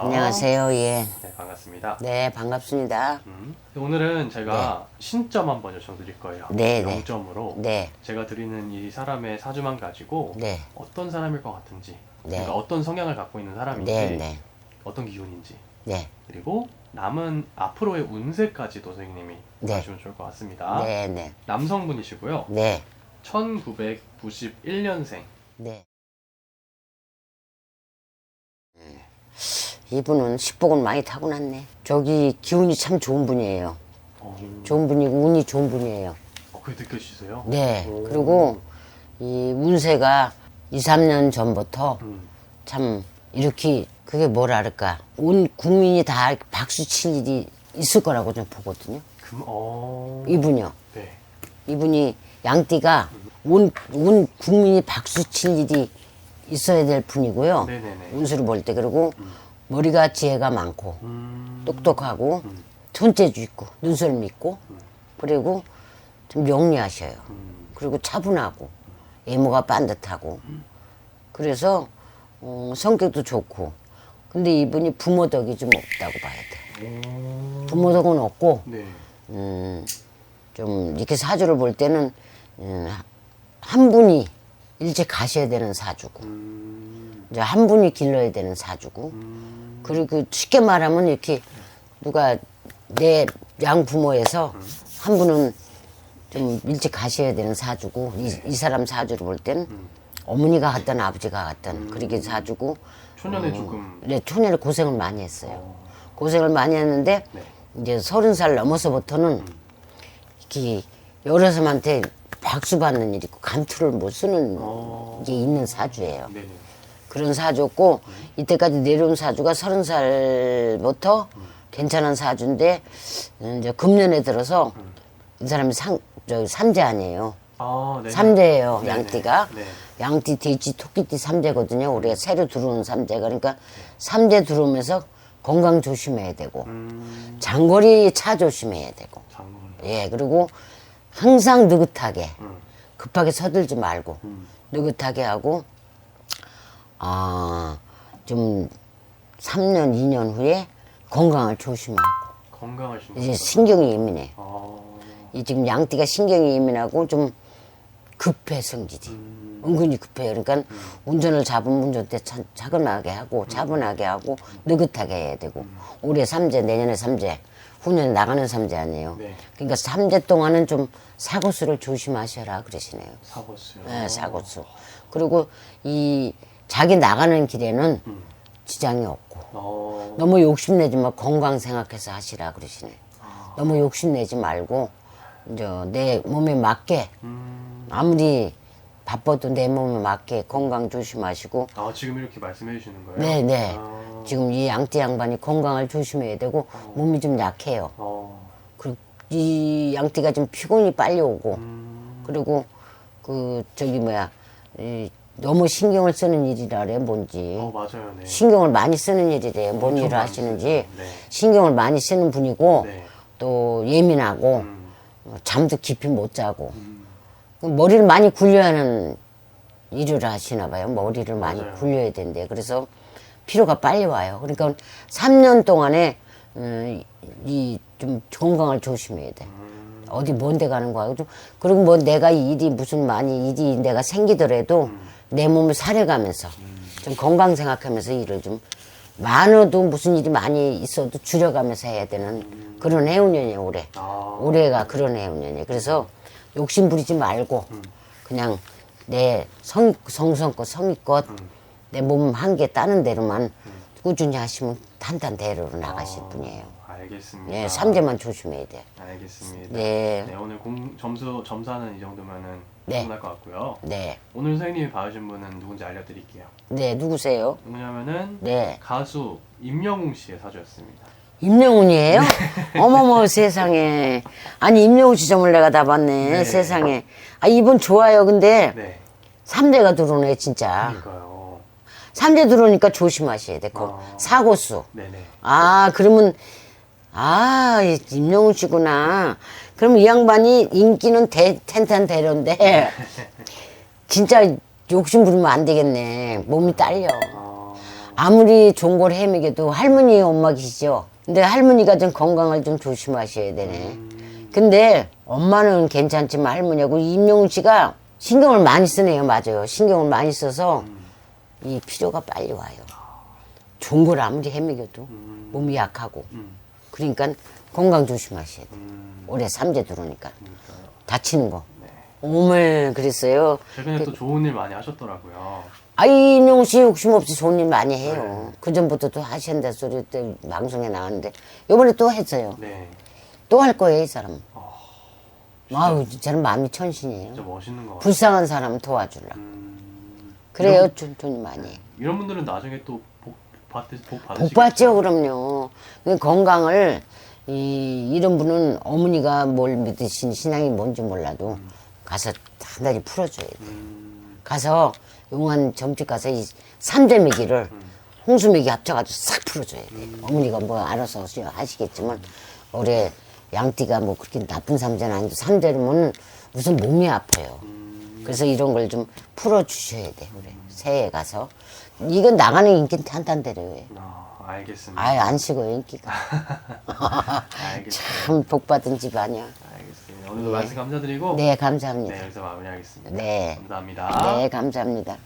안녕하세요. 예. 네, 반갑습니다. 네, 반갑습니다. 음, 오늘은 제가 신점 한번 요청드릴 거예요. 네, 네. 0점으로 네. 제가 드리는 이 사람의 사주만 가지고 네. 어떤 사람일 것 같은지, 네. 그러니까 어떤 성향을 갖고 있는 사람인지, 네, 네. 어떤 기운인지, 네. 그리고 남은 앞으로의 운세까지도 선생님이 네. 봐주면 좋을 것 같습니다. 네, 네. 남성분이시고요. 네. 1991년생. 네. 이분은 식복을 많이 타고났네. 저기 기운이 참 좋은 분이에요. 어, 좋은 분이고 운이 좋은 분이에요. 어, 그게 느껴지세요? 네. 오. 그리고 이 운세가 2, 3년 전부터 음, 참 이렇게 그게 뭐랄까 온 국민이 다 박수 칠 일이 있을 거라고 좀 보거든요. 금, 어, 이분이요. 네. 이분이 양띠가 온, 온 국민이 박수 칠 일이 있어야 될 분이고요. 네네네. 운수를 볼 때 그리고 머리가 지혜가 많고 음, 똑똑하고 손재주 있고 눈썰미 있고 그리고 좀 영리하셔요. 음, 그리고 차분하고 외모가 반듯하고. 그래서 어, 성격도 좋고. 근데 이분이 부모 덕이 좀 없다고 봐야 돼. 오, 부모 덕은 없고 네. 음, 좀 이렇게 사주를 볼 때는 음, 한 분이 일찍 가셔야 되는 사주고. 음, 이제 한 분이 길러야 되는 사주고 음, 그리고 쉽게 말하면 이렇게 누가 내 양 부모에서 한 분은 좀 일찍 가셔야 되는 사주고 이, 이 사람 사주를 볼 때는 어머니가 갔든 아버지가 갔든 그렇게 사주고 초년에 조금 네, 초년에 고생을 많이 했어요. 어, 고생을 많이 했는데 네. 이제 서른 살 넘어서부터는 이렇게 여러 사람한테 박수 받는 일이 있고 감투를 못 쓰는 어. 게 있는 사주예요. 네네. 그런 사주였고 이때까지 내려온 사주가 서른 살부터 괜찮은 사주인데 이제 금년에 들어서 이 사람이 상, 저 삼재 아니에요. 아, 네. 삼재예요, 네네. 양띠가. 네. 양띠, 돼지, 토끼띠 삼재거든요. 우리가 새로 들어오는 삼재가. 그러니까 삼재 들어오면서 건강 조심해야 되고, 음, 장거리 차 조심해야 되고, 장군. 예, 그리고 항상 느긋하게, 음, 급하게 서들지 말고, 음. 느긋하게 하고, 아, 좀 3년, 2년 후에 건강을 조심하고, 건강하신 이제 분. 신경이 예민해. 아, 이 지금 양띠가 신경이 예민하고 좀 급해 성질이. 음, 은근히 급해요. 그러니까 운전을 잡으면 운전대 차, 차분하게 하고 차분하게 하고 느긋하게 해야 되고. 올해 삼재 내년에 삼재 후년에 나가는 삼재 아니에요. 네. 그러니까 삼재 동안은 좀 사고수를 조심하셔라 그러시네요. 사고수요. 네, 사고수. 그리고 이 자기 나가는 길에는 음. 지장이 없고 어, 너무 욕심내지 마 건강 생각해서 하시라 그러시네. 아. 너무 욕심내지 말고 이제 내 몸에 맞게 음, 아무리 바빠도 내 몸에 맞게 건강 조심하시고 아, 지금 이렇게 말씀해 주시는 거예요? 네네. 아, 지금 이 양띠 양반이 건강을 조심해야 되고 몸이 좀 약해요. 어, 그리고 이 양띠가 좀 피곤이 빨리 오고 음, 그리고 그 저기 뭐야 이 너무 신경을 쓰는 일이라 그래 뭔지 어, 맞아요. 네. 신경을 많이 쓰는 일이래 뭔 엄청 일을 많이 하시는지 쓰죠. 네. 신경을 많이 쓰는 분이고 네. 또 예민하고 음, 어, 잠도 깊이 못 자고 음, 그 머리를 많이 굴려야 하는 일을 하시나 봐요. 머리를 많이 맞아요. 굴려야 된대. 그래서 피로가 빨리 와요. 그러니까 3년 동안에 음, 이좀 건강을 조심해야 돼. 음, 어디 먼데 가는 거야. 좀 그리고 뭐 내가 일이 무슨 많이 일이 내가 생기더라도 음. 내 몸을 사려가면서 좀 건강 생각하면서 일을 좀 많아도 무슨 일이 많이 있어도 줄여가면서 해야 되는 그런 해운년이에요 올해. 음. 아, 올해가 그런 해운년이에요. 그래서 욕심 부리지 말고 음. 그냥 내 성, 성성껏 성의껏 음. 내몸한개 따는 대로만 꾸준히 하시면 탄탄대로로 나가실 아, 분이에요. 알겠습니다. 예, 삼재만 조심해야 돼. 알겠습니다. 네. 네, 오늘 공, 점수 점사는 이 정도면은 네. 충분할 것 같고요. 네. 오늘 선생님이 봐주신 분은 누군지 알려드릴게요. 네, 누구세요? 누구냐면은 네. 가수 임영웅 씨의 사주였습니다. 임영훈이에요? 어머머 세상에. 아니, 임영훈 씨 점을 내가 다 봤네. 네. 세상에. 아, 이분 좋아요. 근데 네, 삼재가 들어오네, 진짜. 그러니까요. 삼재 들어오니까 조심하셔야 돼. 그 아. 사고수. 네네. 아, 그러면, 아, 이 임영훈 씨구나. 그럼 이 양반이 인기는 대, 텐탄 대로인데, 진짜 욕심 부리면 안 되겠네. 몸이 딸려. 아, 아무리 좋은 걸 헤매겨도 할머니 엄마 계시죠. 근데 할머니가 좀 건강을 좀 조심하셔야 되네. 근데 엄마는 괜찮지만 할머니하고 임영웅 씨가 신경을 많이 쓰네요. 맞아요. 신경을 많이 써서 이 필요가 빨리 와요. 좋은 걸 아무리 헤매겨도 몸이 약하고. 그러니까 건강 조심하셔야 돼요. 올해 삼재 들어오니까. 다치는 거. 오물 그랬어요. 최근에 또 좋은 일 많이 하셨더라고요. 아, 이인용 씨 욕심 없이 좋은 일 많이 해요. 그 전부터 또 하신다 소리 때 방송에 나왔는데 요번에 또 했어요. 네. 또 할 거예요, 이 사람. 아우, 저는 마음이 천신이에요. 진짜 멋있는 것 같아요. 불쌍한 사람 도와주려. 음, 그래요, 돈, 돈이 많이. 해. 이런 분들은 나중에 또 복 받, 복 받으시겠죠? 복 받죠, 그럼요. 그 건강을, 이, 이런 분은 어머니가 뭘 믿으신 신앙이 뭔지 몰라도 가서 단단히 풀어줘야 돼. 가서 용한 점집 가서 이 삼재미기를 홍수미기 합쳐가지고 싹 풀어줘야 돼. 어머니가 뭐 알아서 하시겠지만 올해 양띠가 뭐 그렇게 나쁜 삼재는 아닌데 삼재면 우선 몸이 아파요. 그래서 이런 걸 좀 풀어주셔야 돼. 올해 새해 가서 이건 나가는 인기 탄탄대로요. 아, 알겠습니다. 아예 안 식어요 인기가. 알겠습니다. 참 복 받은 집 아니야. 알겠습니다. 오늘도 말씀 감사드리고 네 감사합니다. 네, 여기서 마무리하겠습니다. 네. 감사합니다. 네 감사합니다.